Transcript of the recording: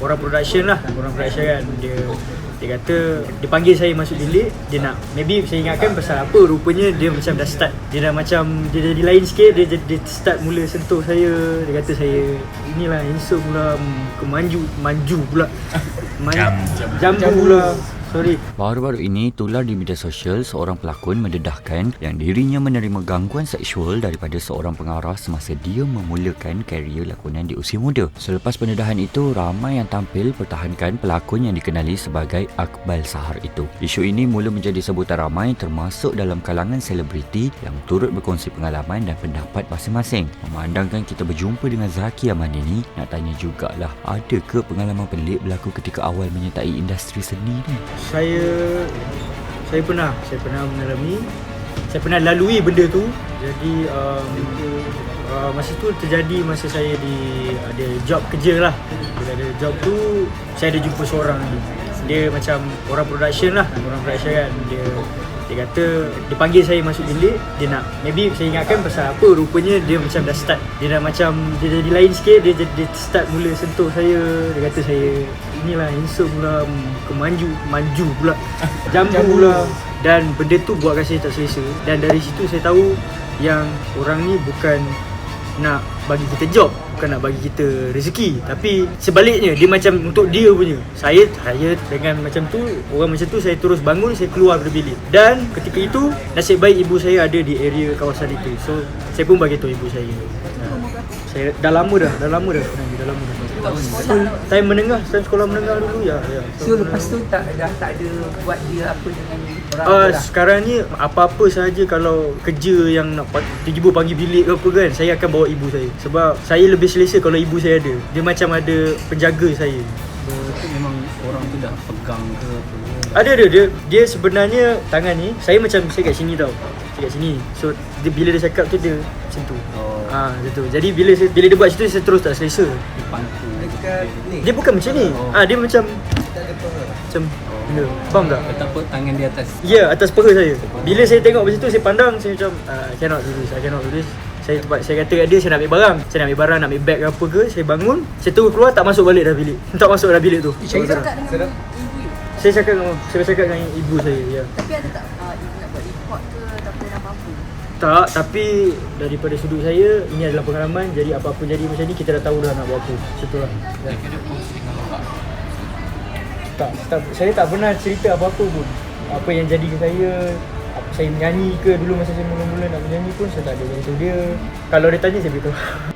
orang production lah. Orang production kan. Dia dia kata dia panggil saya masuk bilik. Dia nak maybe saya ingatkan pasal apa rupanya dia macam dah start. Dia dah macam dia jadi lain sikit. Dia, dia, dia start mula sentuh saya. Dia kata saya inilah handsome pula hmm, kemanju manju pula. Man, jambu pula sorry Baru-baru ini tular di media sosial seorang pelakon mendedahkan yang dirinya menerima gangguan seksual daripada seorang pengarah semasa dia memulakan karier lakonan di usia muda. Selepas pendedahan itu, ramai yang tampil pertahankan pelakon yang dikenali sebagai Akbal Sahar itu. Isu ini mula menjadi sebutan ramai termasuk dalam kalangan selebriti yang turut berkongsi pengalaman dan pendapat masing-masing. Memandangkan kita berjumpa dengan Zaki Aman ini, nak tanya jugalah ada ke pengalaman pelik berlaku ketika awal menyertai industri seni ni? Saya saya pernah saya pernah mengalami saya pernah lalui benda tu. Jadi um, uh, masa tu terjadi masa saya di ada job kerja lah. Bila ada job tu saya ada jumpa seorang. Ni dia macam orang production lah orang production kan. Dia dia kata dia panggil saya masuk bilik dia nak maybe saya ingatkan pasal apa rupanya dia macam dah start. Dia dah macam dia jadi lain sikit dia, dia, dia start mula sentuh saya. Dia kata saya inilah handsome pula kemanju manju pula. Jambu pula. Dan benda tu buatkan saya tak selesa. Dan dari situ saya tahu yang orang ni bukan nak bagi kita job bukan nak bagi kita rezeki. Tapi sebaliknya dia macam untuk dia punya. Saya saya dengan macam tu orang macam tu saya terus bangun saya keluar dari bilik. Dan ketika itu nasib baik ibu saya ada di area kawasan itu. So saya pun bagi tahu ibu saya. Nah, saya dah lama dah dah lama dah dah lama dah So, time menengah time sekolah menengah dulu ya ya. So lepas tu tak dah tak ada buat dia apa dengan orang Uh, sekarang ni apa-apa sahaja kalau kerja yang nak pa- tiba-tiba panggil bilik ke apa kan saya akan bawa ibu saya. Sebab saya lebih selesa kalau ibu saya ada. Dia macam ada penjaga saya. So tu memang orang tu dah pegang ke apa? Ada ada dia dia sebenarnya tangan ni saya macam saya kat sini tau saya kat sini so dia, bila dia cakap tu dia macam tu Oh, ah gitu jadi bila saya, bila dia buat situ saya terus tak selesa dipantu. dia bukan macam ni Oh. ah dia macam macam benda faham tak Betapa tangan di atas. Ya, atas peha saya. Bila saya tengok macam tu, saya pandang, saya macam, uh, I cannot do this, I cannot do this. Saya tempat saya kata kat dia saya nak ambil barang. Saya nak ambil barang, nak ambil bag ke apa ke, saya bangun, saya terus keluar tak masuk balik dah bilik. Tak masuk dah bilik tu. Saya cakap dengan ibu. Saya cakap dengan saya cakap dengan ibu saya, ya. Tapi ada tak uh, Tak, tapi daripada sudut saya, ini adalah pengalaman. Jadi apa-apa jadi macam ni, kita dah tahu dah nak buat apa. Macam tu lah. Tak, tak, saya tak pernah cerita apa-apa pun. Apa yang jadi ke saya, apa saya menyanyi ke dulu masa saya mula-mula nak menyanyi pun saya tak ada beritahu dia. Kalau dia tanya saya beritahu.